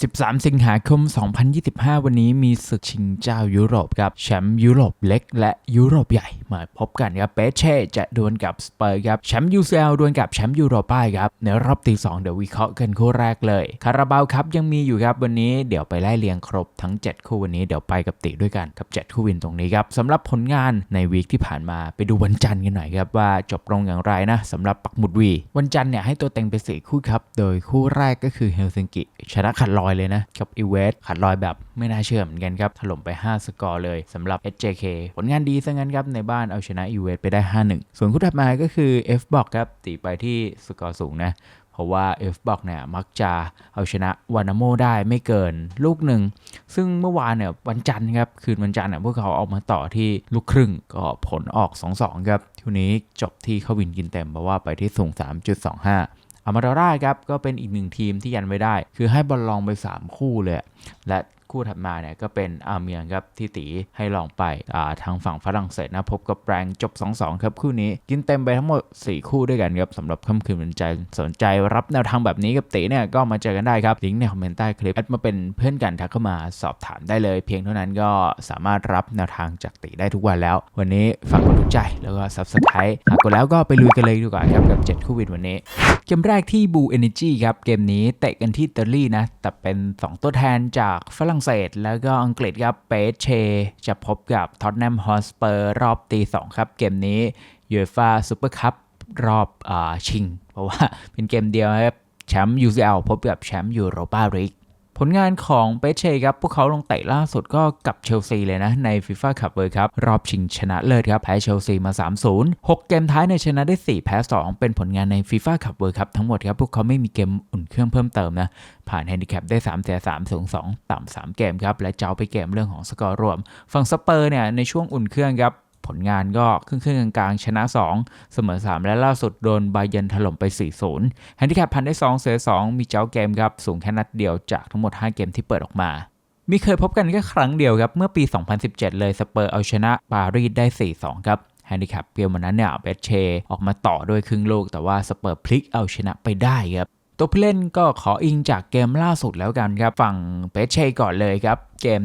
13 สิงหาคม 2025 วันนี้มีศึกชิงเจ้ายุโรปครับแชมป์ยุโรปเล็กและยุโรปใหญ่มาพบกันครับเปเช่จะดวลกับสเปอร์ครับแชมป์ UCL ดวลกับแชมป์ยูโรป้าครับในรอบตีสองเดี๋ยววิเคราะห์กันคู่แรกเลยคาราบาวครับยังมีอยู่ครับวันนี้เดี๋ยวไปไล่เรียงครบทั้ง 7 คู่วันนี้เดี๋ยวไปกับติด้วยกันกับ 7 คู่วินตรงนี้ครับสำหรับผลงานในวีคที่ผ่านมาไปดูวันจันทร์กันหน่อยครับว่าจบลงอย่างไรนะสำหรับปักหมุดวี วันจันทร์เนี่ยให้ตัวเต็งไปสี่คู่ครับโดยคู่แรกก็คือเฮลซิงกิชนะขาดลอยเลยนะกับอีเวสขาดลอยแบบไม่น่าเชื่อเหมือนกันครับถล่มไป 5 สกอร์เลยสำหรับ SJK ผลงานดีซะงั้นครับในบ้านเอาชนะอีเวสไปได้ 5-1 ส่วนคู่ถัดมาก็คือ F บอกครับตีไปที่สกอร์สูงนะเพราะว่า F บอกเนี่ยมักจะเอาชนะวานาโมได้ไม่เกินลูกหนึ่ง ซึ่งเมื่อวานเนี่ยวันจันทร์ครับคืนวันจันทร์เนี่ยพวกเขาเอามาต่อที่ลูกครึ่งก็ผลออก 2-2 ครับทีนี้จบที่เขาวินกินเต็มเพราะว่าไปที่สูง 3.25 อามาดาร่าครับก็เป็นอีกหนึ่งทีมที่ยันไม่ได้ คือให้บอลลองไป 3 คู่เลย และ คู่ถัดมาเนี่ยก็เป็นอาเมียงครับที่ตีให้ลองไปทางฝั่งฝรั่งเศสนะพบกับแปรงจบ 2-2 ครับคู่นี้ กินเต็มไปทั้งหมด 4 คู่ด้วยกันครับสำหรับค่ำคืนวันใจสนใจรับแนวทางแบบนี้กับตีเนี่ยก็มาเจอกันได้ครับลิงก์ในคอมเมนต์ใต้คลิปแอดมาเป็นเพื่อนกันทักเข้ามาสอบถามได้เลย เพียงเท่านั้นก็สามารถรับแนวทางจากตีได้ทุกวันแล้ว วันนี้ฝากกดถูกใจแล้วก็ซับสไครต์หากกดแล้วก็ไปลุยกันเลยดีกว่าครับกับ7คู่วินวันนี้ เกมแรกที่บูเอเนจีครับเกมนี้เตะกันที่อิตาลีนะแต่เป็น 2 ตัวแทนจากฝรั่งเศส แล้วก็อังกฤษครับเปเชจะพบกับท็อตแนมฮอสเปอร์รอบตี2ครับ เกมนี้ยูเอฟ่าซูเปอร์คัพรอบอชิง เพราะว่าเป็นเกมเดียวครับแชมป์ UCL พบกับแชมป์ยูโรปาลีก ผลงานของเปเช่ครับ พวกเขาลงเตะล่าสุดก็กับเชลซีเลยนะ ในฟีฟ่าคัพเวิร์ครับ รอบชิงชนะเลิศครับ แพ้เชลซีมา 3-0 6 เกมท้ายในชนะได้ 4 แพ้ 2 เป็นผลงานในฟีฟ่าคัพเวิร์ครับทั้งหมดครับ พวกเขาไม่มีเกมอุ่นเครื่องเพิ่มเติมนะ ผ่านแฮนดิแคปได้ 3 เสีย 3 สูง 2 ต่ำ 3 เกมครับ และเจ้าไปเกมเรื่องของสกอร์รวม ฝั่งสเปอร์เนี่ยในช่วงอุ่นเครื่องครับ ผลงานก็ครึ่งๆกลางๆ ชนะ 2 เสมอ 3 และล่าสุดโดนไบเยนถล่มไป 4-0 แฮนดิแคปพันได้ 2 เสีย 2 มีเจ้าเกมครับ สูงแค่นัดเดียวจากทั้งหมด 5 เกมที่เปิดออกมามีเคยพบกันแค่ครั้งเดียวครับ เมื่อปี 2017 เลยสเปอร์เอาชนะปารีสได้ 4-2 ครับแฮนดิแคปเกมวันนั้นเนี่ยเบสเชออกมาต่อด้วยครึ่งลูก แต่ว่าสเปอร์พลิกเอาชนะไปได้ครับตัวผู้เล่นก็ขออิงจากเกมล่าสุดแล้วกันครับ ฝั่งเปเช่ก่อนเลยครับ เกม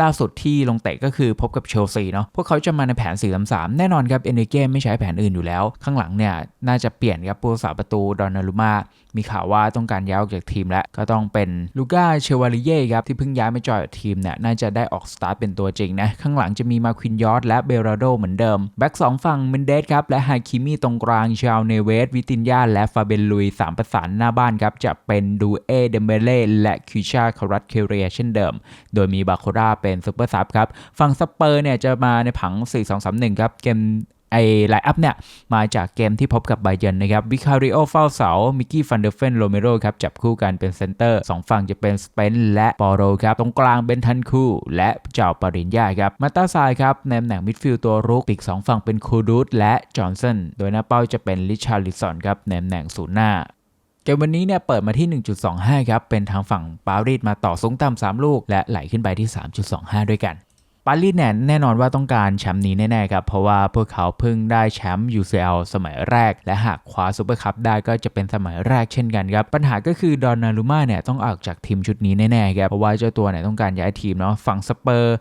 ล่าสุดที่ลงเตะก็คือพบกับเชลซีเนาะพวกเขาจะมาในแผน 4-3-3 แน่นอนครับเอเนเก้ไม่ใช้แผนอื่นอยู่แล้ว ข้างหลังเนี่ยน่าจะเปลี่ยนครับผู้รักษาประตูดอนนารุมามีข่าวว่าต้องการย้ายออกจากทีมแล้วก็ต้องเป็นลูก้าเชวาลิเย่ครับที่เพิ่งย้ายมาจอยกับทีมเนี่ยน่าจะได้ออกสตาร์ทเป็นตัวจริงนะข้างหลังจะมีมาควินยอร์ดและเบราโดเหมือนเดิมแบ็กสองฝั่งเมนเดสครับและฮาคิมีตรงกลางชาวเนเวสวิตินยาและฟาเบนลุยสามประสานหน้าบ้านครับจะเป็นดูเอเดมเบเล่และคิชาคารัตเคเรียเช่นเดิม โดยมีบาโคราเป็นซูเปอร์ซับครับฝั่งสเปอร์เนี่ยจะมาในผัง 4-2-3-1 ครับ เกมไอไลน์อัพเนี่ย มาจากเกมที่พบกับไบเยนนะครับวิคาริโอเฝ้าเสา มิกกี้ฟันเดอร์เฟนโรเมโรครับ จับคู่กันเป็นเซนเตอร์2ฝั่งจะเป็นสเปนและปอโรครับ ตรงกลางเป็นทันคูและเจ้าปริญญาครับ มาตาซายครับ ในตำแหน่งมิดฟิลด์ตัวรุกปีก2ฝั่งเป็นคูดูดและจอห์นสันโดยหน้าเป้าจะเป็นลิชาร์ลิสันครับในตำแหน่งศูนย์หน้า เกมวันนี้เนี่ยเปิดมาที่ 1.25 ครับ เป็นทางฝั่งปารีสมาต่อสูงต่ำ3ลูก และไหลขึ้นไปที่ 3.25 ด้วยกัน ปารีสเนี่ยแน่นอนว่าต้องการแชมป์นี้แน่ๆครับ เพราะว่าพวกเขาเพิ่งได้แชมป์ UCL สมัยแรก และหากคว้าซูเปอร์คัพได้ก็จะเป็นสมัยแรกเช่นกันครับ ปัญหาก็คือดอนนารุมาเนี่ยต้องออกจากทีมชุดนี้แน่ๆครับ เพราะว่าเจ้าตัวเนี่ยต้องการย้ายทีมเนาะฝั่งสเปอร์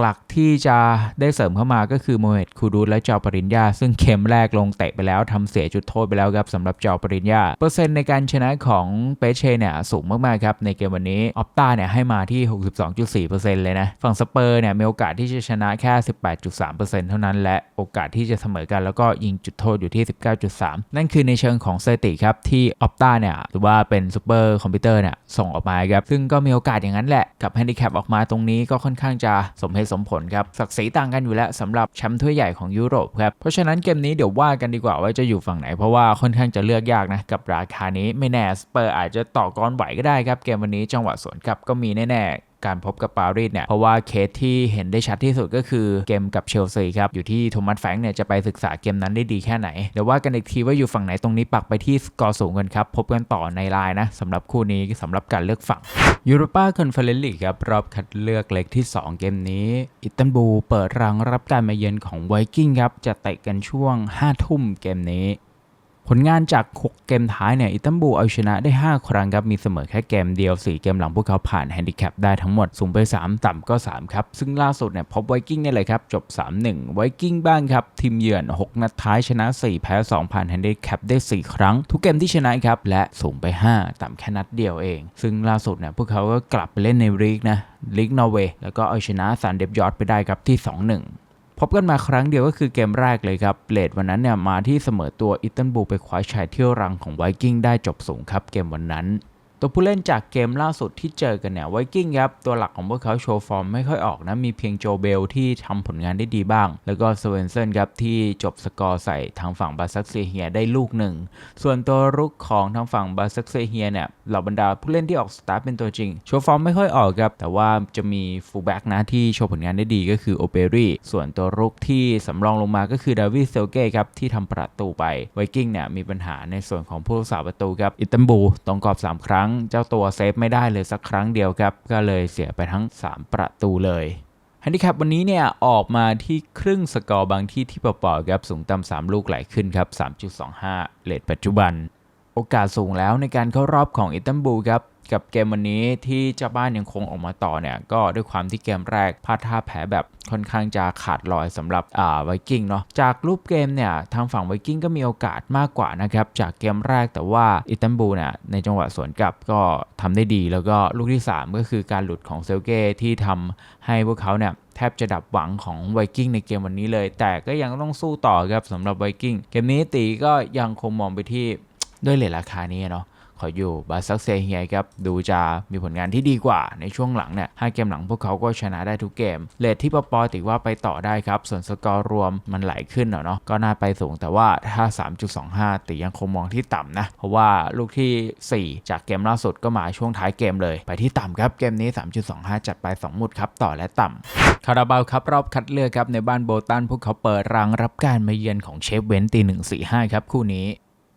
หลักๆ ที่จะได้เสริมเข้ามาก็คือโมเมตคูดูและเจ้าปริญญา ซึ่งเกมแรกลงเตะไปแล้วทำเสียจุดโทษไปแล้วครับสำหรับเจ้าปริญญาเปอร์เซ็นต์ในการชนะของเปเช่เนี่ยสูงมากๆครับในเกมวันนี้ออปตาเนี่ยให้มาที่ 62.4%เลยนะฝั่งสเปอร์เนี่ยมีโอกาสที่จะชนะแค่ 18.3%เท่านั้น และโอกาสที่จะเสมอกันแล้วก็ยิงจุดโทษอยู่ที่ 19.3 นั่นคือในเชิงของสถิติครับ ที่ออปตาเนี่ยหรือว่าเป็นซูเปอร์คอมพิวเตอร์เนี่ยส่งออกมาครับ ซึ่งก็มีโอกาสอย่างนั้นแหละ กับแฮนดิแคปออกมาตรงนี้ก็ค่อนข้างจะสมเหตุสมผลครับศักดิ์ศรีต่างกันอยู่แล้วสำหรับแชมป์ถ้วยใหญ่ของยุโรปครับเพราะฉะนั้นเกมนี้เดี๋ยวว่ากันดีกว่าว่าจะอยู่ฝั่งไหนเพราะว่าค่อนข้างจะเลือกยากนะกับราคานี้ไม่แน่สเปอร์อาจจะต่อกรไหวก็ได้ครับเกมวันนี้จังหวะสวนกลับก็มีแน่ๆ การพบกับปารีสเนี่ย เพราะว่าเคสที่เห็นได้ชัดที่สุดก็คือเกมกับเชลซีครับ อยู่ที่โทมัสแฟงเนี่ยจะไปศึกษาเกมนั้นได้ดีแค่ไหน เดี๋ยวว่ากันอีกทีว่าอยู่ฝั่งไหนตรงนี้ปักไปที่สกอร์สูงกันครับ พบกันต่อในไลน์นะสำหรับคู่นี้สำหรับการเลือกฝั่งยูโรปาคอนเฟอเรนซ์ลีกครับรอบคัดเลือกเล็กที่ 2 เกมนี้ อิตันบูเปิดรังรับการมาเยือนของไวกิ้งครับจะเตะกันช่วง 5 ทุ่มเกมนี้ ผลงานจาก 6 เกมท้ายเนี่ยอิตันบูเอาชนะได้ 5 ครั้งครับ มีเสมอแค่เกมเดียว 4 เกมหลังพวกเขาผ่านแฮนดิแคปได้ทั้งหมด สูงไป 3 ต่ำก็ 3 ครับ ซึ่งล่าสุดเนี่ยพบไวกิ้งเนี่ยเลยครับ จบ 3-1 ไวกิ้งบ้างครับ ทีมเยือน 6 นัดท้ายชนะ 4 แพ้ 2 ผ่านแฮนดิแคปได้ 4 ครั้ง ทุกเกมที่ชนะครับ และสูงไป 5 ต่ำแค่นัดเดียวเอง ซึ่งล่าสุดเนี่ยพวกเขาก็กลับไปเล่นในลีกนะลีกนอร์เวย์แล้วก็เอาชนะซันเดฟยอร์ดไปได้ครับที่ 2-1 พบกันมาครั้งเดียวก็คือเกมแรกเลยครับเลดวันนั้นเนี่ยมาที่เสมอตัวอิตตันบูไปคว้าชัยเที่ยวรังของไวกิ้งได้จบสูงครับเกมวันนั้น ตัวผู้เล่นจากเกมล่าสุดที่เจอกันเนี่ยไวกิ้งครับ ตัวหลักของพวกเขาโชว์ฟอร์มไม่ค่อยออกนะ มีเพียงโจเบลที่ทำผลงานได้ดีบ้าง แล้วก็สเวนเซนครับ ที่จบสกอร์ใส่ทางฝั่งบาซักเซเฮียได้ลูกหนึ่ง ส่วนตัวรุกของทางฝั่งบาซักเซเฮียเนี่ยเหล่าบรรดาผู้เล่นที่ออกสตาร์ทเป็นตัวจริง โชว์ฟอร์มไม่ค่อยออกครับ แต่ว่าจะมีฟูลแบ็กนะที่โชว์ผลงานได้ดีก็คือโอเปรี่ส่วนตัวรุกที่สำรองลงมาก็คือดาวิดเซลเก้ครับที่ทำประตูไปไวกิ้งเนี่ยมีปัญหาในส่วนของผู้รักษาประตูครับอิตันบูลตรงกรอบ 3 ครั้งเจ้าตัวเซฟไม่ได้เลยสักครั้งเดียวครับ ก็เลยเสียไปทั้ง 3 ประตูเลยแฮนดิแคปวันนี้เนี่ยออกมาที่ครึ่งสกอร์บางที่ที่ปอๆครับสูงต่ำ3ลูกไหลขึ้นครับ 3.25 เลทปัจจุบัน โอกาสสูงแล้วในการเข้ารอบของอิตันบูลครับกับเกมวันนี้ที่เจ้าบ้านยังคงออกมาต่อเนี่ยก็ด้วยความที่เกมแรกพลาดท่าแพ้แบบค่อนข้างจะขาดลอยสำหรับอ่าไวกิ้งเนาะจากรูปเกมเนี่ยทางฝั่งไวกิ้งก็มีโอกาสมากกว่านะครับจากเกมแรกแต่ว่าอิตันบูลเนี่ยในจังหวะสวนกลับก็ทำได้ดี แล้วก็ลูกที่ 3 ก็คือการหลุดของเซลเก้ที่ทำให้พวกเขาเนี่ยแทบจะดับหวังของไวกิ้งในเกมวันนี้เลย แต่ก็ยังต้องสู้ต่อครับสำหรับไวกิ้งเกมนี้ตีก็ยังคงมองไปที่ ด้วยเลทราคานี้เนาะขออยู่บาซักเซเฮียครับดูจะมีผลงานที่ดีกว่าในช่วงหลังเนี่ยห้าเกมหลังพวกเขาก็ชนะได้ทุกเกมเลทที่ปอปอติว่าไปต่อได้ครับ ส่วนสกอร์รวมมันไหลขึ้นเนาะก็น่าไปสูงแต่ว่าถ้า 3.25 ติยังคงมองที่ต่ำนะ เพราะว่าลูกที่ 4 จากเกมล่าสุดก็มาช่วงท้ายเกมเลย ไปที่ต่ำครับเกมนี้ 3.25 จัดไป 2 หมุดครับต่อและต่ำคาราบาวครับรอบคัดเลือกครับในบ้านโบตันพวกเขาเปิดรังรับการมาเยือนของเชฟเวนตี145ครับคู่นี้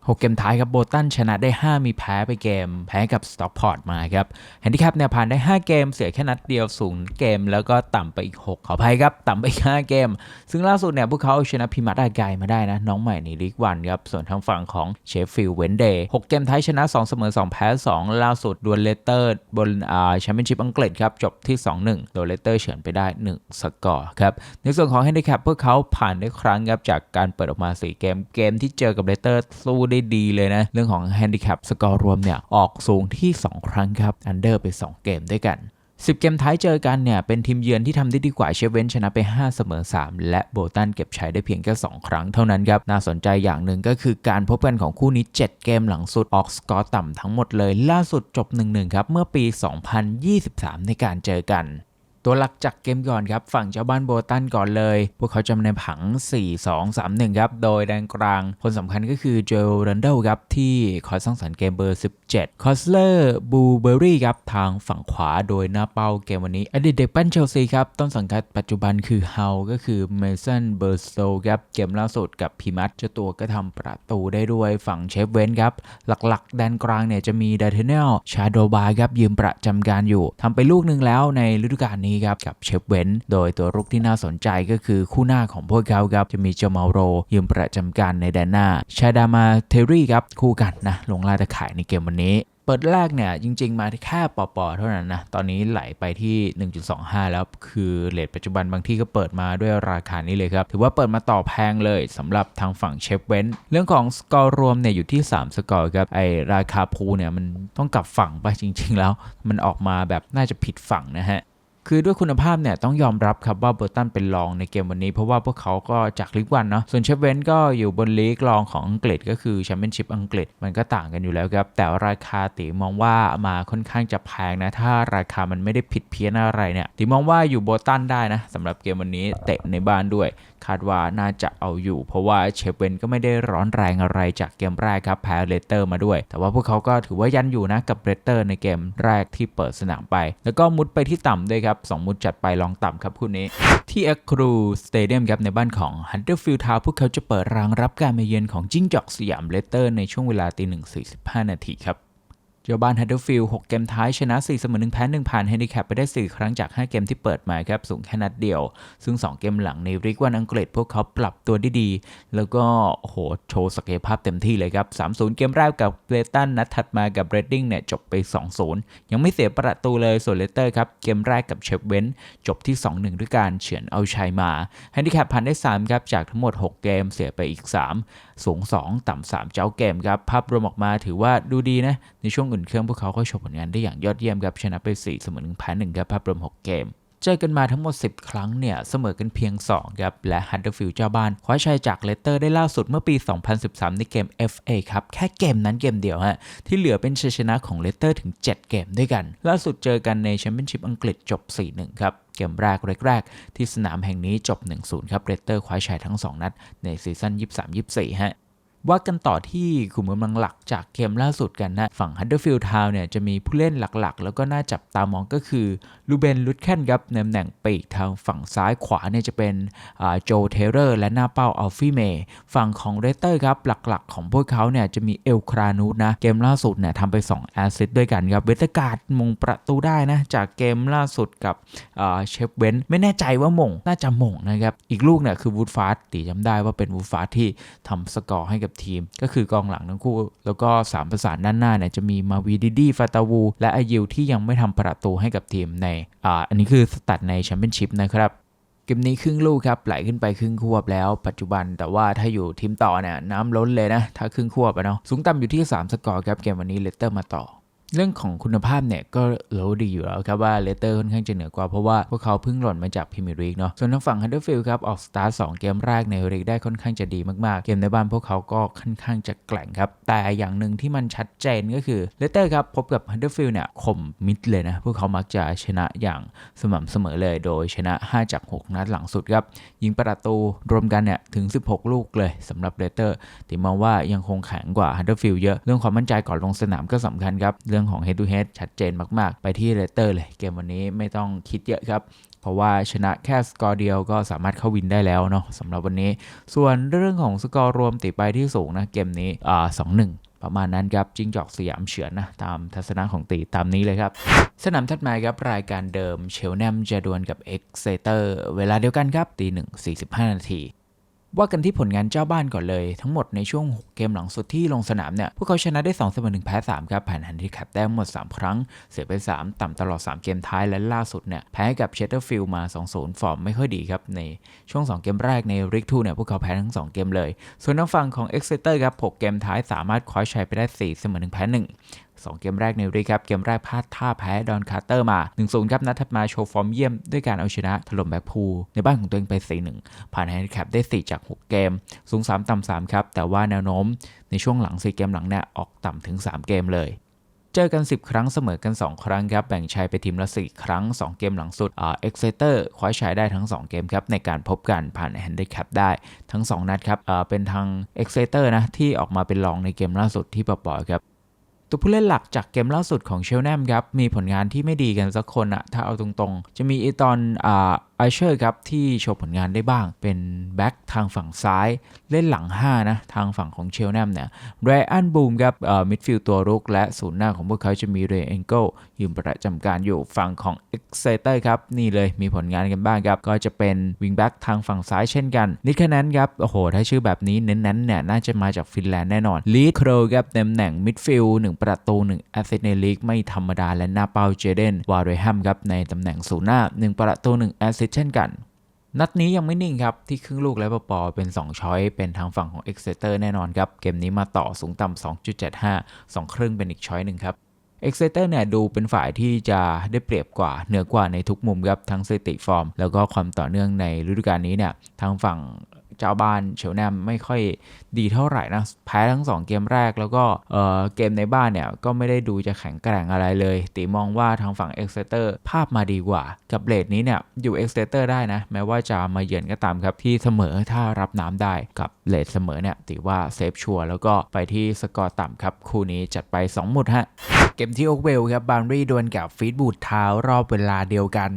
6 เกมท้ายครับโบตันชนะได้ 5 มีแพ้ไปเกม แพ้กับสต็อกพอร์ตมาครับแฮนดิแคปเนี่ยผ่านได้ 5 เกม เสียแค่นัดเดียวสูงเกม แล้วก็ต่ำไปอีก 6 ขออภัยครับ ต่ำไปอีก 5 เกม ซึ่งล่าสุดเนี่ยพวกเขาชนะพิมัตอากายมาได้นะ น้องใหม่ในลีกวันครับ ส่วนทางฝั่งของเชฟฟิลด์เวนเดย์6เกมท้ายชนะ 2 เสมอ 2 แพ้ 2 ล่าสุดดวลเลสเตอร์บนอ่าแชมเปี้ยนชิพอังกฤษครับจบที่ 2-1 โดยเลสเตอร์เฉือนไปได้ 1 สกอร์ครับในส่วนของแฮนดิแคปพวกเขาผ่านได้ครั้งครับจากการเปิดออกมา 4 เกมเกมที่เจอกับเลสเตอร์สู้ได้ดีเลยนะ เรื่องของแฮนดิแคปสกอร์รวมเนี่ย ออกสูงที่ 2 ครั้งครับ อันเดอร์ไป 2 เกมด้วยกัน10 เกมท้ายเจอกันเนี่ย เป็นทีมเยือนที่ทำได้ดีกว่าเชฟเวนชนะไป 5 เสมอ 3 และโบตันเก็บชัยได้เพียงแค่ 2 ครั้งเท่านั้นครับ น่าสนใจอย่างหนึ่งก็คือการพบกันของคู่นี้ 7 เกมหลังสุดออกสกอร์ต่ำทั้งหมดเลย ล่าสุดจบ 1-1 ครับ เมื่อปี 2023 ในการเจอกัน ตัวหลักจากเกมก่อนครับ ฝั่งเจ้าบ้านโบตันก่อนเลย พวกเขาจำในผัง 4-2-3-1 ครับ โดยแดนกลางคนสำคัญก็คือเจลรันเดลครับ ที่คอยสร้างสรรค์เกมเบอร์ 17 คอสเลอร์บูเบอรี่ครับ ทางฝั่งขวาโดยหน้าเป้าเกมวันนี้ อดีตเด็กปั้นเชลซีครับ ต้นสังกัดปัจจุบันคือเฮาก็คือเมสันเบอร์โซครับ เกมล่าสุดกับพิมัตเจ้าตัวก็ทำประตูได้ด้วยฝั่งเชฟเวนครับ หลักๆ แดนกลางเนี่ยจะมีดาเทเนลชาโดบาครับยืมประจำการอยู่ทำไปลูกหนึ่งแล้วในฤดูกาลนี้ครับกับเชฟเวนโดยตัวรุกที่น่าสนใจก็คือคู่หน้าของพวกเขาครับจะมีเจมาโร ยืมประจำการในแดนหน้าชาดามาเทรี่ครับคู่กันนะลงลายตะข่ายในเกมวันนี้เปิดแรกเนี่ยจริง ๆ มาแค่ปอปอเท่านั้นนะ ตอนนี้ไหลไปที่ 1.25 แล้วคือเลทปัจจุบันบางที่ก็เปิดมาด้วยราคานี้เลยครับ ถือว่าเปิดมาต่อแพงเลยสำหรับทางฝั่งเชฟเวนเรื่องของสกอร์รวมเนี่ยอยู่ที่ 3 สกอร์ครับ ไอราคาพูเนี่ยมันต้องกลับฝั่งไปจริง ๆ แล้ว มันออกมาแบบน่าจะผิดฝั่งนะฮะ คือด้วยคุณภาพเนี่ยต้องยอมรับครับว่าเบอร์ตันเป็นรองในเกมวันนี้ เพราะว่าพวกเขาก็จากลีกวันเนาะส่วนเชฟเวนก็อยู่บนลีกรองของอังกฤษก็คือแชมเปี้ยนชิพอังกฤษมันก็ต่างกันอยู่แล้วครับ แต่ราคาตีมองว่ามาค่อนข้างจะแพงนะ ถ้าราคามันไม่ได้ผิดเพี้ยนอะไรเนี่ยตีมองว่าอยู่โบอร์ตันได้นะสำหรับเกมวันนี้เตะในบ้านด้วย คาดว่าน่าจะเอาอยู่ เพราะว่าเชฟเวนก็ไม่ได้ร้อนแรงอะไรจากเกมแรกครับแพ้เลสเตอร์มาด้วย แต่ว่าพวกเขาก็ถือว่ายันอยู่นะกับเลสเตอร์ในเกมแรกที่เปิดสนามไป แล้วก็มุดไปที่ต่ำด้วยครับสองมุดจัดไปลองต่ำครับคู่นี้ ที่แอ็กครูสเตเดียมครับในบ้านของฮันเดอร์ฟิลทาวพวกเขาจะเปิดรางรับการมาเยือนของจิ้งจอกสยามเลสเตอร์ในช่วงเวลาตีหนึ่งสี่สิบห้านาทีครับ เจ้าบ้านฮัตเตอร์ฟิลด์6เกมท้ายชนะ 4 เสมอ1แพ้1ผ่านแฮนดิแคปไปได้ 4 ครั้งจาก 5 เกมที่เปิดมาครับสูงแค่นัดเดียว ซึ่ง 2 เกมหลังในริกวันอังกฤษพวกเขาปรับตัวได้ดี แล้วก็โอ้โหโชว์ศักยภาพเต็มที่เลยครับ 3-0 เกมแรกกับเบรตันนัดถัดมากับเรดดิ้งเนี่ยจบไป 2-0 ยังไม่เสียประตูเลยส่วนเลสเตอร์ครับเกมแรกกับเชฟเวนจบที่ 2-1 ด้วยการเฉือนเอาชัยมาแฮนดิแคปผ่านได้3ครับจากทั้งหมด 6 เกมเสียไปอีก 3 สูง 2 ต่ำ 3 เจ้าเกมครับภาพรวมออกมาถือว่าดูดีนะในช่วงอื่นเครื่องพวกเขาก็โชว์ผลงานได้อย่างยอดเยี่ยมครับชนะไป4เสมอ1แพ้1ครับภาพรวม 6 เกม เจอกันมาทั้งหมด 10 ครั้งเนี่ยเสมอกันเพียง 2 ครับ และฮันเดอร์ฟิลด์เจ้าบ้านคว้าชัยจากเลสเตอร์ได้ล่าสุดเมื่อปี 2013 ในเกม FA ครับ แค่เกมนั้นเกมเดียวฮะที่เหลือเป็นชัยชนะของเลสเตอร์ถึง 7 เกมด้วยกัน ล่าสุดเจอกันในแชมเปี้ยนชิพอังกฤษจบ 4-1 ครับเกมแรกแรกๆที่สนามแห่งนี้จบ 1-0 ครับเลสเตอร์คว้าชัยทั้ง 2 นัดในซีซั่น 23-24 ฮะ ว่ากันต่อที่ขุมกำลังหลักจากเกมล่าสุดกันนะ ฝั่ง Huddersfield Town เนี่ยจะมีผู้เล่นหลักๆ แล้วก็น่าจับตามองก็คือลูเบนลุดแคนครับในตำแหน่งปีกทางฝั่งซ้ายขวาเนี่ยจะเป็นโจเทเลอร์และหน้าเป้าอัลฟี่เมย์ฝั่งของเรเตอร์ครับหลักๆ ของพวกเขาเนี่ยจะมีเอลครานูตนะ เกมล่าสุดเนี่ยทำไป2แอสซิสด้วยกันครับเวสต์การ์ดมงประตูได้นะ จากเกมล่าสุดกับเชฟเวนไม่แน่ใจว่ามงน่าจะมงนะครับอีกลูกเนี่ยคือวูดฟาร์ตีจำได้ว่าเป็นวูดฟาร์ที่ทำสกอร์ให้กับทีม ก็คือกองหลังทั้งคู่ แล้วก็ 3 ประสานด้านหน้าเนี่ยจะมีมาวีดิดีฟาตาวู และอายิวที่ยังไม่ทำประตูให้กับทีมในอ่าอันนี้คือสตัดในแชมเปี้ยนชิพนะครับเกมนี้ครึ่งลูกครับไหลขึ้นไปครึ่งควบแล้วปัจจุบันแต่ว่าถ้าอยู่ทีมต่อเนี่ยน้ำล้นเลยนะ ถ้าครึ่งควบอะเนาะสูงต่ำอยู่ที่ 3 สกอร์ครับเกมวันนี้เลสเตอร์มาต่อ เรื่องของคุณภาพเนี่ยก็รู้ดีอยู่แล้วครับว่าเลเตอร์ค่อนข้างจะเหนือกว่าเพราะว่าพวกเขาเพิ่งหล่นมาจากพรีเมียร์ลีกเนาะส่วนทางฝั่งฮันเดอร์ฟิลด์ครับออกสตาร์ท2เกมแรกในลีกได้ค่อนข้างจะดีมากๆ เกมในบ้านพวกเขาก็ค่อนข้างจะแกร่งครับ แต่อย่างหนึ่งที่มันชัดเจนก็คือเลเตอร์ครับพบกับฮันเดอร์ฟิลด์เนี่ยข่มมิดเลยนะพวกเขามักจะชนะอย่างสม่ำเสมอเลยโดยชนะ 5 จาก 6 นัดหลังสุดครับยิงประตูรวมกันเนี่ยถึง 16 ลูกเลยสำหรับเลเตอร์ที่มองว่ายังคงแข็งกว่าฮันเดอร์ฟิลด์เยอะเรื่องความมั่นใจก่อนลงสนามก็สำคัญครับเรื่องื่องของ head to head ชัดเจนมากๆ ไปที่เลสเตอร์เลย เกมวันนี้ไม่ต้องคิดเยอะครับเพราะว่าชนะแค่สกอร์เดียวก็สามารถเข้าวินได้แล้วเนาะสำหรับวันนี้ ส่วนเรื่องของสกอร์รวมตีไปที่สูงนะเกมนี้อ่าสองหนึ่งประมาณนั้นครับจิงจอกสยามเฉือนนะตามทัศนะของตีตามนี้เลยครับ สนามถัดมาครับ รายการเดิมเชลแนมจะดวลกับเอ็กเซเตอร์เวลาเดียวกันครับตีหนึ่งสี่สิบห้านาที ว่ากันที่ผลงานเจ้าบ้านก่อนเลย ทั้งหมดในช่วง 6 เกมหลังสุดที่ลงสนามเนี่ย พวกเขาชนะได้2เสมอ1แพ้3ครับผ่านฮันดิแคปแต้มหมด 3 ครั้ง เสียไป 3 ต่ำตลอด 3 เกมท้ายและล่าสุดเนี่ย แพ้กับเชสเตอร์ฟิลด์มา 2-0 ฟอร์มไม่ค่อยดีครับ ในช่วง 2 เกมแรกในริกทูเนี่ย พวกเขาแพ้ทั้ง 2 เกมเลย ส่วนทางฝั่งของเอ็กเซเตอร์ครับ 6 เกมท้ายสามารถคว้าชัยไปได้ 4 เสมอ1แพ้1 2 เกมแรกในรีครับ เกมแรกพลาดท่าแพ้ดอนคาร์เตอร์มา 1-0 ครับนัดถัดมาโชว์ฟอร์มเยี่ยมด้วยการเอาชนะถล่มแบ็คพูลในบ้านของตัวเองไป 4-1 ผ่านแฮนดิแคปได้ 4 จาก 6 เกม สูง 3 ต่ำ 3 ครับ แต่ว่าแนวโน้มในช่วงหลัง 4 เกมหลังเนี่ยออกต่ำถึง 3 เกมเลยเจอกัน 10 ครั้งเสมอกัน 2 ครั้งครับ แบ่งชัยไปทีมละ 4 ครั้ง 2 เกมหลังสุดอ่าเอ็กเซเตอร์คว้าชัยได้ทั้ง 2 เกมครับ ในการพบกันผ่านแฮนดิแคปได้ทั้ง 2 นัดครับอ่าเป็นทางเอ็กเซเตอร์นะ ที่ออกมาเป็นรองในเกมล่าสุดที่ปล่อยๆครับ ตัวผู้เล่นหลักจากเกมล่าสุดของเชลแนมครับ มีผลงานที่ไม่ดีกันสักคนอะถ้าเอาตรงๆ จะมีไอตอนอ่า ไอเชอร์ครับที่โชว์ผลงานได้บ้างเป็นแบ็กทางฝั่งซ้ายเล่นหลัง 5 นะ ทางฝั่งของเชลแนมเนี่ยไรอันบูมครับเอ่อมิดฟิลด์ตัวรุก และศูนย์หน้าของพวกเขาจะมีเรย์เองเกิลยืมประจำการอยู่ฝั่งของเอ็กเซเตอร์ครับ นี่เลยมีผลงานกันบ้างครับ ก็จะเป็นวิงแบ็กทางฝั่งซ้ายเช่นกัน นิดแค่นั้นครับ โอ้โห ถ้าชื่อแบบนี้เน้นๆเนี่ยน่าจะมาจากฟินแลนด์แน่นอนลีดโครครับตำแหน่งมิดฟิลด์หนึ่งประตูหนึ่งแอสซิสต์ในลีกไม่ธรรมดาและหน้าเป้าเจเดนวาร์เรแฮมครับในตำแหน่งศูนย์หน้าหนึ่งประตูหนึ่งแอสซิสเช่นกัน นัดนี้ยังไม่นิ่งครับ ที่ครึ่งลูกและปอปอเป็น 2 ช้อย เป็นทางฝั่งของเอ็กเซเตอร์แน่นอนครับ เกมนี้มาต่อสูงต่ำ2.75 2 ครึ่งเป็นอีกช้อยหนึ่งครับเอ็กเซเตอร์เนี่ยดูเป็นฝ่ายที่จะได้เปรียบกว่าเหนือกว่าในทุกมุมครับทั้งสถิติฟอร์ม แล้วก็ความต่อเนื่องในฤดูกาลนี้เนี่ยทางฝั่ง เจ้าบ้านเชลแนมไม่ค่อยดีเท่าไหร่นะ แพ้ทั้ง 2 เกมแรกแล้วก็เออเกมในบ้านเนี่ย ก็ไม่ได้ดูจะแข็งแกร่งอะไรเลย ตีมองว่าทางฝั่งเอ็กเซเตอร์ภาพมาดีกว่า กับเลดนี้เนี่ยอยู่เอ็กเซเตอร์ได้นะ แม้ว่าจะมาเยือนก็ตามครับ ที่เสมอถ้ารับน้ำได้กับเลดเสมอเนี่ยตีว่าเซฟชัวร์แล้วก็ไปที่สกอร์ต่ำครับ คู่นี้จัดไป 2 หมุดฮะ เกมที่โอ๊กเวลครับบาร์รี่ดวลกับฟีดบูดทาวรอบเวลาเดียวกัน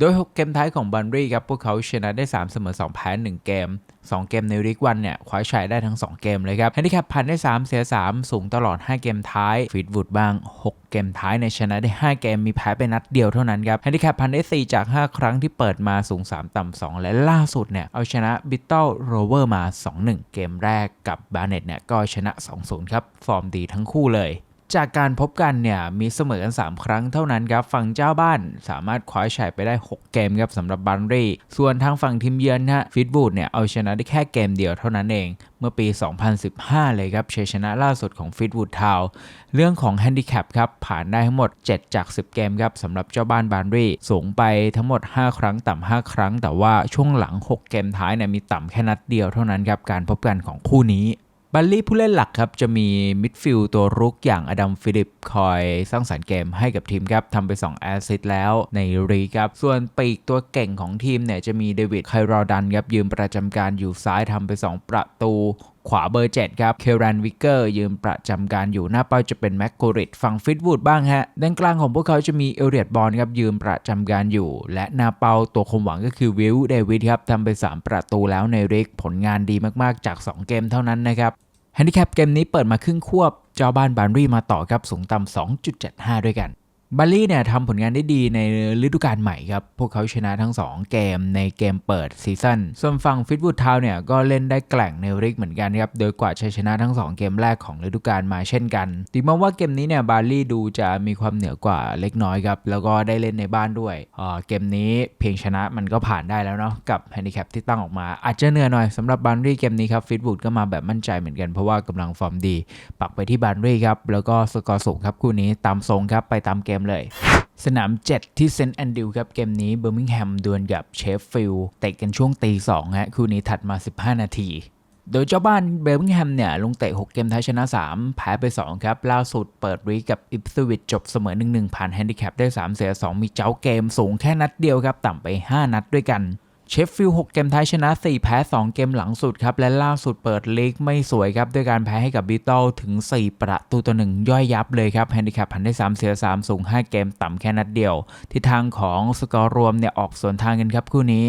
โดย 6 เกมท้ายของบันรีครับ พวกเขาชนะได้ 3 เสมอ 2 แพ้ 1 เกม 2 เกมในริกวันเนี่ยคว้าชัยได้ทั้ง 2 เกมเลยครับแฮนดิแคปพันได้ 3 เสีย 3 สูงตลอด 5 เกมท้ายฟีดวูดบ้าง 6 เกมท้ายในชนะได้ 5 เกมมีแพ้ไปนัดเดียวเท่านั้นครับแฮนดิแคปพันได้ 4 จาก 5 ครั้งที่เปิดมาสูง 3 ต่ำ 2 และล่าสุดเนี่ยเอาชนะบิทเทิลโรเวอร์มา 2-1 เกมแรกกับบาร์เน็ตเนี่ยก็ชนะ 2-0 ครับ ฟอร์มดีทั้งคู่เลย จากการพบกันเนี่ยมีเสมอกัน 3 ครั้งเท่านั้นครับฝั่งเจ้าบ้านสามารถคว้าชัยไปได้ 6 เกมครับสำหรับบันรีส่วนทางฝั่งทีมเยือนฮะฟิตบูดเนี่ยเอาชนะได้แค่เกมเดียวเท่านั้นเอง เมื่อปี 2015 เลยครับชัยชนะล่าสุดของฟิตวูดทาวเรื่องของแฮนดิแคปครับผ่านได้ทั้งหมด 7 จาก 10 เกมครับสำหรับเจ้าบ้านบานรีสูงไปทั้งหมด 5 ครั้งต่ำ5ครั้ง แต่ว่าช่วงหลัง 6 เกมท้ายเนี่ยมีต่ำแค่นัดเดียวเท่านั้นครับการพบกันของคู่นี้ บัลลี่ผู้เล่นหลักครับ จะมีมิดฟิลด์ตัวรุกอย่างอดัมฟิลิปคอยสร้างสารรค์เกมให้กับทีมครับทำไป 2 แอสซิสต์แล้วในรีครับ ส่วนปีกตัวเก่งของทีมเนี่ยจะมีเดวิดไครอดันครับ ยืมประจำการอยู่ซ้ายทำไป 2 ประตูขวาเบอร์ 7 ครับ เครันวิกเกอร์ ยืมประจำการอยู่หน้าเป้าจะเป็นแม็กโกริตฝั่งฟิตวูดบ้างฮะ ด้านกลางของพวกเขาจะมีเอเรียดบอลครับ ยืมประจำการอยู่ และหน้าเป้าตัวคมหวังก็คือวิลเดวิดครับทำไป 3 ประตูแล้วในริกผลงานดีมากๆจาก 2 เกมเท่านั้นนะครับ แฮนดิแคปเกมนี้เปิดมาครึ่งควบ เจ้าบ้านบานรีมาต่อครับสูงต่ำ2.75 ด้วยกัน บัลลี่เนี่ยทำผลงานได้ดีในฤดูกาลใหม่ครับ พวกเขาชนะทั้ง 2 เกมในเกมเปิดซีซั่น ส่วนฝั่งฟิตวูดทาวเนี่ยก็เล่นได้แกล่งในริกเหมือนกันครับ โดยกว่าชัยชนะทั้ง 2 เกมแรกของฤดูกาลมาเช่นกันตีมองว่าเกมนี้เนี่ยบาร์ลี่ดูจะมีความเหนือกว่าเล็กน้อยครับ แล้วก็ได้เล่นในบ้านด้วยอ่าเกมนี้เพียงชนะมันก็ผ่านได้แล้วเนาะกับแฮนดิแคปที่ตั้งออกมาอาจจะเหนื่อยหน่อยสำหรับบาร์ลี่เกมนี้ครับฟิตวูดก็มาแบบมั่นใจเหมือนกันเพราะว่ากำลังฟอร์มดี ปักไปที่บาร์ลี่ครับแล้วก็สกอร์สูงครับคู่นี้ตามทรงครับไปตามเกมเลย สนาม 7 ที่เซนต์แอนดิวครับเกมนี้เบอร์มิงแฮมดวลกับเชฟฟิลด์เตะกันช่วงตี2ฮะคู่นี้ถัดมา 15 นาทีโดยเจ้าบ้านเบอร์มิงแฮมเนี่ยลงเตะ 6 เกมท้ายชนะ 3 แพ้ไป 2 ครับ ล่าสุดเปิดรีกับอิปสวิตจบเสมอ 1-1 ผ่านแฮนดิแคปได้ 3 เสีย 2 มีเจ้าเกมสูงแค่นัดเดียวครับ ต่ำไป 5 นัดด้วยกัน เชฟฟิลด์6เกมท้ายชนะ 4 แพ้ 2 เกมหลังสุดครับ และล่าสุดเปิดลีกไม่สวยครับ ด้วยการแพ้ให้กับบีเตลถึง 4 ประตูต่อหนึ่งย่อยยับเลยครับแฮนดิแคปพันได้ 3 เสีย 3 สูง 5 เกมต่ำแค่นัดเดียว ทิศทางของสกอร์รวมเนี่ยออกสวนทางกันครับคู่นี้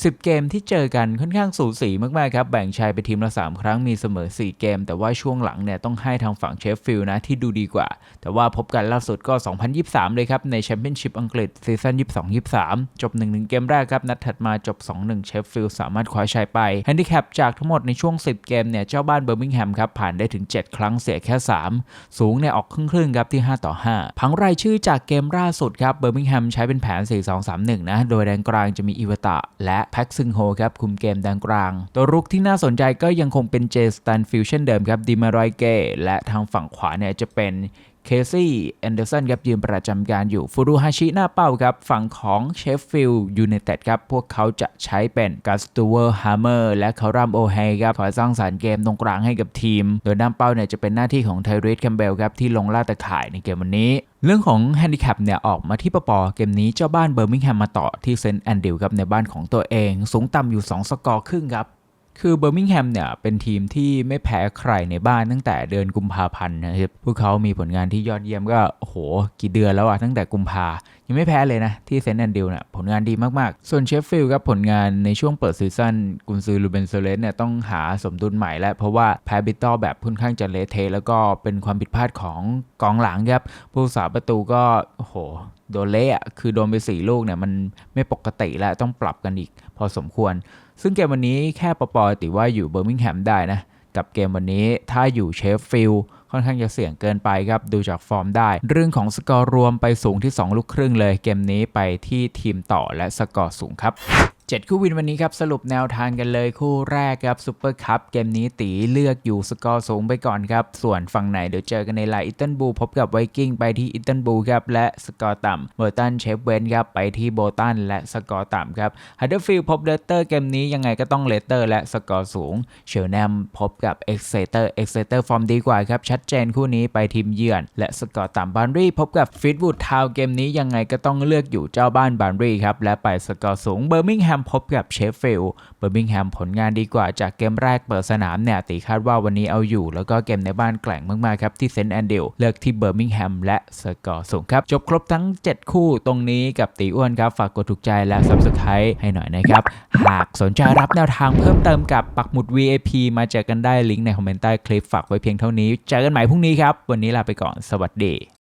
10 เกมที่เจอกันค่อนข้างสูสีมาก ๆ ครับ แบ่งชายไปทีมละ 3 ครั้งมีเสมอ 4 เกม แต่ว่าช่วงหลังเนี่ยต้องให้ทางฝั่งเชฟฟิลด์นะ ที่ดูดีกว่า แต่ว่าพบกันล่าสุดก็ 2023 เลยครับ ในแชมเปี้ยนชิพอังกฤษซีซั่น 22-23 จบ 1-1 เกมแรกครับ นัดถัดมาจบ 2-1 เชฟฟิลด์สามารถคว้าชัยไปแฮนดิแคปจากทั้งหมดในช่วง 10 เกมเนี่ยเจ้าบ้านเบอร์มิงแฮมครับผ่านได้ถึง 7 ครั้งเสียแค่ 3 สูงเนี่ยออกครึ่งๆครับที่ 5 ต่อ 5 พังรายชื่อจากเกมล่าสุดครับเบอร์มิงแฮมใช้เป็นแผน 4-2-3-1 นะโดยแดนกลางจะมีอีวตะและแพ็กซึงโฮครับคุมเกมแดนกลาง ตัวรุกที่น่าสนใจก็ยังคงเป็นเจสตันฟิลเช่นเดิมครับดิมารอยเกและทางฝั่งขวาเนี่ยจะเป็นเคซี่แอนเดอร์สันครับยืนประจำการอยู่ฟูรุฮาชิหน้าเป้าครับ ฝั่งของเชฟฟิลด์ยูไนเต็ดครับ พวกเขาจะใช้เป็นกัสตูเวอร์ฮาร์เมอร์และคารัมโอไฮครับคอยสร้างสารรค์เกมตรงกลางให้กับทีม โดยหน้าเป้าเนี่ยจะเป็นหน้าที่ของไทริสแคมเบลครับ ที่ลงล่าตะข่ายในเกมวันนี้ เรื่องของแฮนดิแคปเนี่ยออกมาที่ปปอเกมนี้เจ้าบ้านเบอร์มิงแฮมมาต่อที่เซนต์แอนดิวครับในบ้านของตัวเอง สูงต่ำอยู่ 2 สกอร์ครึ่งครับ คือเบอร์มิงแฮมเนี่ยเป็นทีมที่ไม่แพ้ใครในบ้านตั้งแต่เดือนกุมภาพันธ์นะครับพวกเขามีผลงานที่ยอดเยี่ยมก็โอ้โห กี่เดือนแล้วอะตั้งแต่กุมภา ยังไม่แพ้เลยนะ ที่เซนต์แอนดิลเนี่ยผลงานดีมาก ๆ ส่วนเชฟฟิลด์ครับผลงานในช่วงเปิดซีซั่นกุนซือลูเบนโซเลสเนี่ยต้องหาสมดุลใหม่แล้ว เพราะว่าแพ้บิตตอแบบค่อนข้างจะเละเทะแล้วก็เป็นความผิดพลาดของกองหลังครับผู้สาประตูก็โอ้โหโดนเละอะคือโดนไปสี่ลูกเนี่ย มันไม่ปกติแล้วต้องปรับกันอีก พอสมควร ซึ่งเกมวันนี้แค่ปปติว่าอยู่เบอร์มิงแฮมได้นะ กับเกมวันนี้ถ้าอยู่เชฟฟิลด์ ค่อนข้างจะเสี่ยงเกินไปครับดูจากฟอร์มได้ เรื่องของสกอร์รวมไปสูงที่ 2 ลูกครึ่งเลยเกมนี้ไปที่ทีมต่อและสกอร์สูงครับ 7 คู่วินวันนี้ครับสรุปแนวทางกันเลยคู่แรกครับซูเปอร์คัพเกมนี้ตีเลือกอยู่สกอร์สูงไปก่อนครับ ส่วนฝั่งไหนเดี๋ยวเจอกันในไลน์อิตเทนบูพบกับไวกิ้งไปที่อิตเทนบูครับและสกอร์ต่ำเบอร์ตันเชฟเวนครับไปที่โบตันและสกอร์ต่ำครับฮัตเดอร์ฟิลด์พบเลสเตอร์เกมนี้ยังไงก็ต้องเลสเตอร์และสกอร์สูงเชลแนมพบกับเอ็กเซเตอร์เอ็กเซเตอร์ฟอร์มดีกว่าครับชัดเจนคู่นี้ไปทีมเยือน และสกอร์ต่ำบานรีพบกับฟิตวูดทาวเกมนี้ยังไงก็ต้องเลือกอยู่เจ้าบ้านบานรีครับและไปสกอร์สูงเบอร์มิงแฮมพบกับเชฟฟิลด์เบอร์มิงแฮมผลงานดีกว่าจากเกมแรกเปิดสนามเนี่ยตีคาดว่าวันนี้เอาอยู่ แล้วก็เกมในบ้านแกล่งมากๆครับที่เซนต์แอนเดลเลือกที่เบอร์มิงแฮมและสกอร์สูงครับ จบครบทั้ง 7 คู่ตรงนี้กับตีอ้วนครับ ฝากกดถูกใจและ Subscribe ให้หน่อยนะครับ หากสนใจรับแนวทางเพิ่มเติมกับปักหมุด VIP มาเจอกันได้ลิงก์ในคอมเมนต์ใต้คลิปฝากไว้เพียงเท่านี้เจอกันใหม่พรุ่งนี้ครับวันนี้ลาไปก่อนสวัสดี